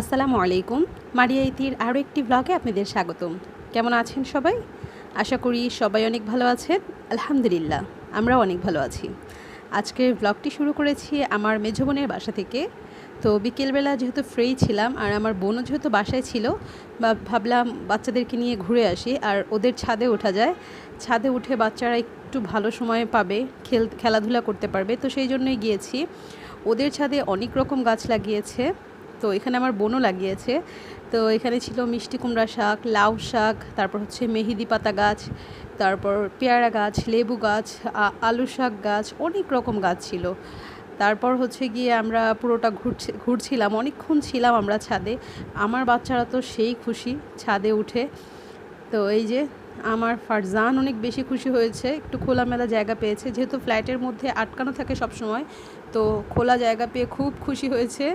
আসসালামু আলাইকুম। মারিয়া ইতির আরও একটি ব্লগে আপনাদের স্বাগতম। কেমন আছেন সবাই? আশা করি সবাই অনেক ভালো আছেন। আলহামদুলিল্লাহ, আমরাও অনেক ভালো আছি। আজকের ব্লগটি শুরু করেছি আমার মেঝো বোনের বাসা থেকে। তো বিকেলবেলা যেহেতু ফ্রি ছিলাম আর আমার বোনও যেহেতু বাসায় ছিল, বা ভাবলাম বাচ্চাদেরকে নিয়ে ঘুরে আসি আর ওদের ছাদে ওঠা যায়। ছাদে উঠে বাচ্চারা একটু ভালো সময় পাবে, খেল, খেলাধুলা করতে পারবে। তো সেই জন্যই গিয়েছি। ওদের ছাদে অনেক রকম গাছ লাগিয়েছে। তো এখানে আমার বোনও লাগিয়েছে। তো এখানে ছিল মিষ্টি কুমড়া শাক, লাউ শাক, তারপর হচ্ছে মেহেদি পাতা গাছ, তারপর পেয়ারা গাছ, লেবু গাছ আলু শাক গাছ, অনেক রকম গাছ ছিল। তারপর হচ্ছে গিয়ে আমরা পুরোটা ঘুরছি, ঘুরছিলাম, অনেকক্ষণ ছিলাম আমরা ছাদে। আমার বাচ্চারা তো সেই খুশি, ছাদে উঠে। তো এই যে আমার ফারজান অনেক বেশি খুশি হয়েছে, একটু খোলামেলা জায়গা পেয়েছে। যেহেতু ফ্ল্যাটের মধ্যে আটকানো থাকে সব সময় তো খোলা জায়গা পেয়ে খুব খুশি হয়েছে।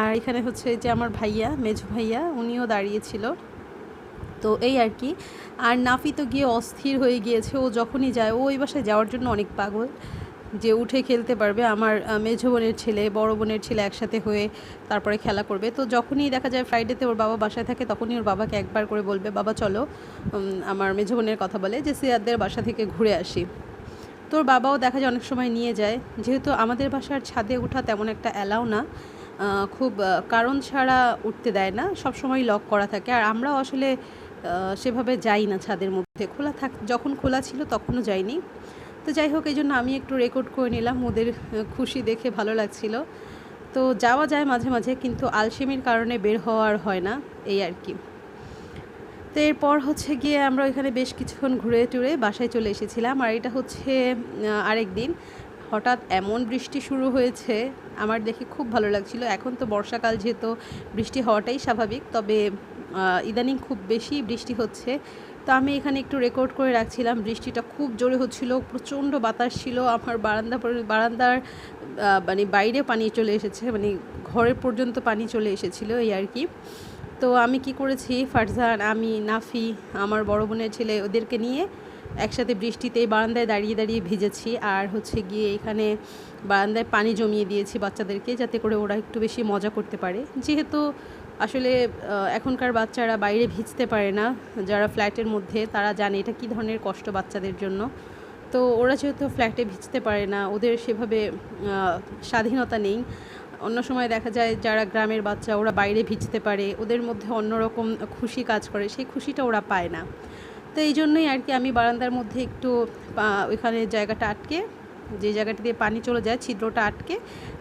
আর এখানে হচ্ছে যে আমার ভাইয়া মেজো ভাইয়া, উনিও দাঁড়িয়েছিল তো এই আর কি। আর নাফি তো গিয়ে অস্থির হয়ে গিয়েছে, ও যখনই যায়, ও ওই বাসায় যাওয়ার জন্য অনেক পাগল। যে উঠে খেলতে পারবে আমার মেঝো বোনের ছেলে, বড় বোনের ছেলে একসাথে হয়ে তারপরে খেলা করবে। তো যখনই দেখা যায় ফ্রাইডেতে ওর বাবা বাসায় থাকে, তখনই ওর বাবাকে একবার করে বলবে, বাবা, চলো আমার মেঝো বোনের কথা বলে যে সিয়াদদের বাসা থেকে ঘুরে আসি। তোর বাবাও দেখা যায় অনেক সময় নিয়ে যায়। যেহেতু আমাদের বাসার ছাদে ওঠা তেমন একটা অ্যালাও না খুব কারণ ছাড়া উঠতে দেয় না সব সময় লক করা থাকে। আর আমরাও আসলে সেভাবে যাই না ছাদের মধ্যে। খোলা থাক, যখন খোলা ছিল তখনও যাইনি। তো যাই হোক, এই জন্য আমি একটু রেকর্ড করে নিলাম। ওদের খুশি দেখে ভালো লাগছিল। তো যাওয়া যায় মাঝে মাঝে, কিন্তু আলসেমির কারণে বের হওয়ার হয় না, এই আর কি। তো এরপর হচ্ছে গিয়ে আমরা ওইখানে বেশ কিছুক্ষণ ঘুরে টুরে বাসায় চলে এসেছিলাম। আর এটা হচ্ছে আরেক দিন। হঠাৎ এমন বৃষ্টি শুরু হয়েছে, আমার দেখে খুব ভালো লাগছিল। এখন তো বর্ষাকাল, যেহেতু বৃষ্টি হওয়াটাই স্বাভাবিক। তবে ইদানিং খুব বেশি বৃষ্টি হচ্ছে। তো আমি এখানে একটু রেকর্ড করে রাখছিলাম। বৃষ্টিটা খুব জোরে হচ্ছিল, প্রচণ্ড বাতাস ছিল। আমার বারান্দা বারান্দার মানে বাইরে পানি চলে এসেছে মানে ঘরের পর্যন্ত পানি চলে এসেছিল এই আর কি। তো আমি কি করেছি, ফারজান, আমি, নাফি, আমার বড় বোনের ছেলে, ওদেরকে নিয়ে একসাথে বৃষ্টিতে বারান্দায় দাঁড়িয়ে দাঁড়িয়ে ভিজেছি। আর হচ্ছে গিয়ে এখানে বারান্দায় পানি জমিয়ে দিয়েছি বাচ্চাদেরকে, যাতে করে ওরা একটু বেশি মজা করতে পারে। যেহেতু আসলে এখনকার বাচ্চারা বাইরে ভিজতে পারে না। যারা ফ্ল্যাটের মধ্যে, তারা জানে এটা কী ধরনের কষ্ট বাচ্চাদের জন্য। তো ওরা যেহেতু ফ্ল্যাটে ভিজতে পারে না, ওদের সেভাবে স্বাধীনতা নেই। অন্য সময় দেখা যায়, যারা গ্রামের বাচ্চা, ওরা বাইরে ভিজতে পারে। ওদের মধ্যে অন্যরকম খুশি কাজ করে। সেই খুশিটা ওরা পায় না। তো এই জন্যই আর কি আমি বারান্দার মধ্যে একটু ওইখানে জায়গাটা আটকে যে জায়গাটা দিয়ে পানি চলে যায়, ছিদ্রটা আটকে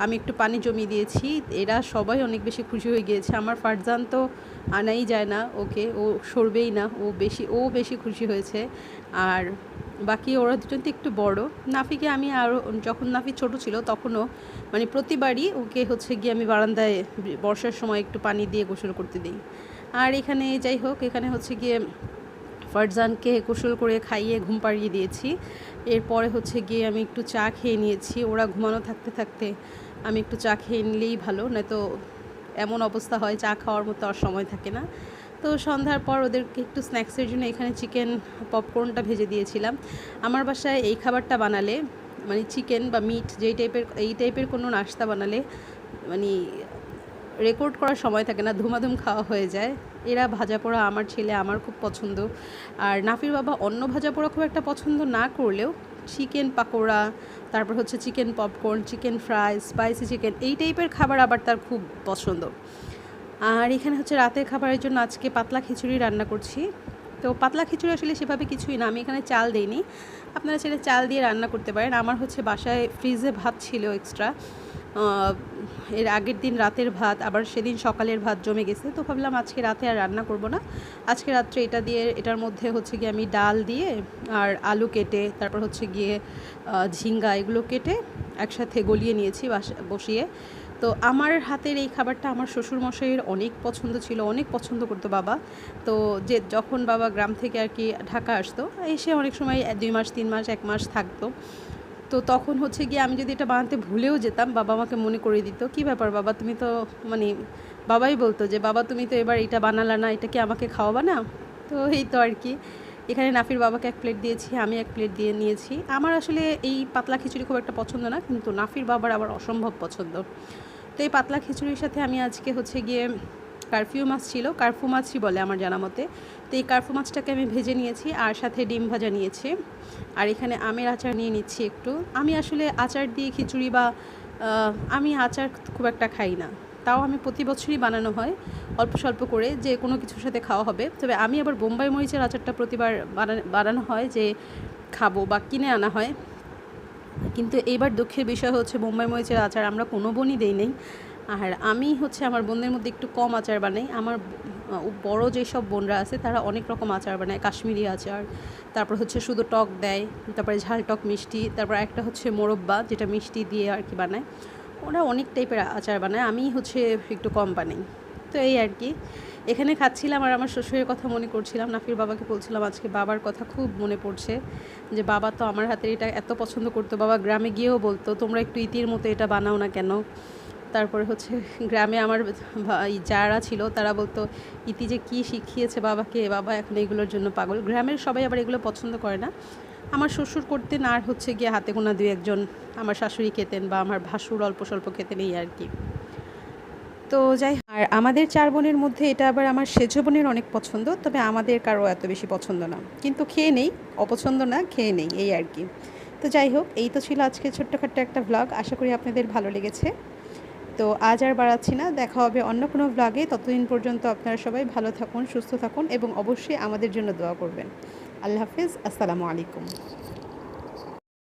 আমি একটু পানি জমিয়ে দিয়েছি। এরা সবাই অনেক বেশি খুশি হয়ে গিয়েছে। আমার ফারজান তো আনাই যায় না ওকে, ও সরবেই না, ও বেশি ও বেশি খুশি হয়েছে। আর বাকি ওরা দুজন তো একটু বড়। নাফিকে আমি আরও যখন নাফি ছোট ছিল তখনও মানে প্রতিবারই ওকে হচ্ছে গিয়ে আমি বারান্দায় বর্ষার সময় একটু পানি দিয়ে গোসল করতে দিই। আর এখানে যাই হোক, এখানে হচ্ছে গিয়ে ফারজানকে গোসল করে খাইয়ে ঘুম পাড়িয়ে দিয়েছি। এরপরে হচ্ছে গিয়ে আমি একটু চা খেয়ে নিয়েছি। ওরা ঘুমানো থাকতে থাকতে আমি একটু চা খেয়ে নিলেই ভালো, নয়তো এমন অবস্থা হয় চা খাওয়ার মতো আর সময় থাকে না। তো সন্ধ্যার পর ওদেরকে একটু স্ন্যাক্সের জন্য এখানে চিকেন পপকর্নটা ভেজে দিয়েছিলাম। আমার বাসায় এই খাবারটা বানালে মানে চিকেন বা মিট যেই টাইপের এই টাইপের কোনো নাস্তা বানালে মানে রেকর্ড করার সময় থাকে না, ধুমাধুম খাওয়া হয়ে যায়। এরা ভাজা পোড়া আমার ছেলে, আমার খুব পছন্দ। আর নাফির বাবা অন্য ভাজা পোড়া খুব একটা পছন্দ না করলেও চিকেন পাকোড়া, তারপর হচ্ছে chicken popcorn chicken fry spicy chicken এই টাইপের খাবার আবার তার খুব পছন্দ। আর এখানে হচ্ছে রাতের খাবারের জন্য আজকে পাতলা খিচুড়ি রান্না করছি। তো পাতলা খিচুড়ি আসলে সেভাবে কিছুই না, আমি এখানে চাল দিইনি। আপনারা ছেলে চাল দিয়ে রান্না করতে পারেন। আমার হচ্ছে বাসায় ফ্রিজে ভাত ছিল এক্সট্রা এর আগের দিন রাতের ভাত, আবার সেদিন সকালের ভাত জমে গেছে। তো ভাবলাম আজকে রাতে আর রান্না করব না। আজকে রাত্রে এটা দিয়ে, এটার মধ্যে হচ্ছে গিয়ে আমি ডাল দিয়ে আর আলু কেটে, তারপর হচ্ছে গিয়ে ঝিঙ্গা এগুলো কেটে একসাথে গলিয়ে নিয়েছি বাস- বসিয়ে। তো আমার হাতের এই খাবারটা আমার শ্বশুরমশাইয়ের অনেক পছন্দ ছিল, অনেক পছন্দ করতো বাবা। তো যে যখন বাবা গ্রাম থেকে আর কি ঢাকা আসতো, এসে অনেক সময় দুই মাস, তিন মাস, এক মাস থাকতো। তো তখন হচ্ছে গিয়ে আমি যদি এটা বানাতে ভুলেও যেতাম, বাবা আমাকে মনে করে দিত, কি ব্যাপার বাবা, তুমি তো মানে বাবাই বলতো যে, বাবা, তুমি তো এবার এটা বানালা না, এটা কি আমাকে খাওয়াবা না? তো এই তো আর কি এখানে নাফির বাবাকে এক প্লেট দিয়েছি, আমি এক প্লেট দিয়ে নিয়েছি। আমার আসলে এই পাতলা খিচুড়ি খুব একটা পছন্দ না, কিন্তু নাফির বাবার আবার অসম্ভব পছন্দ। তো এই পাতলা খিচুড়ির সাথে আমি আজকে হচ্ছে গিয়ে কারফিউ মাছ ছিল কার্ফু মাছই বলে আমার জানা মতে। তো এই কার্ফু মাছটাকে আমি ভেজে নিয়েছি আর সাথে ডিম ভাজা নিয়েছি। আর এখানে আমের আচার নিয়ে নিচ্ছি একটু। আমি আসলে আচার দিয়ে খিচুড়ি বা আমি আচার খুব একটা খাই না। তাও আমি প্রতি বছরই বানানো হয়, অল্প স্বল্প করে, যে কোনো কিছুর সাথে খাওয়া হবে। তবে আমি আবার বোম্বাই মরিচের আচারটা প্রতিবার বানানো হয় যে খাব বা কিনে আনা হয়। কিন্তু এইবার দুঃখের বিষয় হচ্ছে বোম্বাই মরিচের আচার আমরা কোনো বোনই দেই নেই। আর আমি হচ্ছে আমার বোনদের মধ্যে একটু কম আচার বানাই। আমার বড় যেসব বোনরা আছে, তারা অনেক রকম আচার বানায়। কাশ্মীরি আচার, তারপর হচ্ছে শুধু টক দেয়, তারপরে ঝাল টক মিষ্টি, তারপর একটা হচ্ছে মোরব্বা, যেটা মিষ্টি দিয়ে আর কি বানায়। ওরা অনেক টাইপের আচার বানায় আমি হচ্ছে একটু কম বানাই। তো এই আর কি। এখানে খাচ্ছিলাম আর আমার শ্বশুরের কথা মনে করছিলাম, নাফির বাবাকে বলছিলাম, আজকে বাবার কথা খুব মনে পড়ছে যে, বাবা তো আমার হাতের এটা এত পছন্দ করতো। বাবা গ্রামে গিয়েও বলতো, তোমরা একটু ইতির মতো এটা বানাও না কেন? তারপরে হচ্ছে গ্রামে আমার যারা ছিল, তারা বলতো, ইতি যে কী শিখিয়েছে বাবাকে বাবা এখন এগুলোর জন্য পাগল। গ্রামের সবাই আবার এগুলো পছন্দ করে না। আমার শ্বশুর করতেন আর হচ্ছে গিয়ে হাতে গোনা দুই একজন আমার শাশুড়ি খেতেন বা আমার ভাসুর অল্প স্বল্প খেতেন এই আর কি। তো যাই আর আমাদের চার বোনের মধ্যে এটা আবার আমার সেজ বোনের অনেক পছন্দ, তবে আমাদের কারও এত বেশি পছন্দ না। কিন্তু খেয়ে নেই, অপছন্দ না, খেয়ে নেই, এই আর কি। তো যাই হোক, এই তো ছিল আজকে ছোট্টখাট্ট একটা ভ্লগ আশা করি আপনাদের ভালো লেগেছে। তো আজ আর বাড়াচ্ছি না। দেখা হবে অন্য কোনো ব্লগে ততদিন পর্যন্ত আপনারা সবাই ভালো থাকুন, সুস্থ থাকুন এবং অবশ্যই আমাদের জন্য দোয়া করবেন। আল্লাহ হাফিজ। আসসালামু আলাইকুম।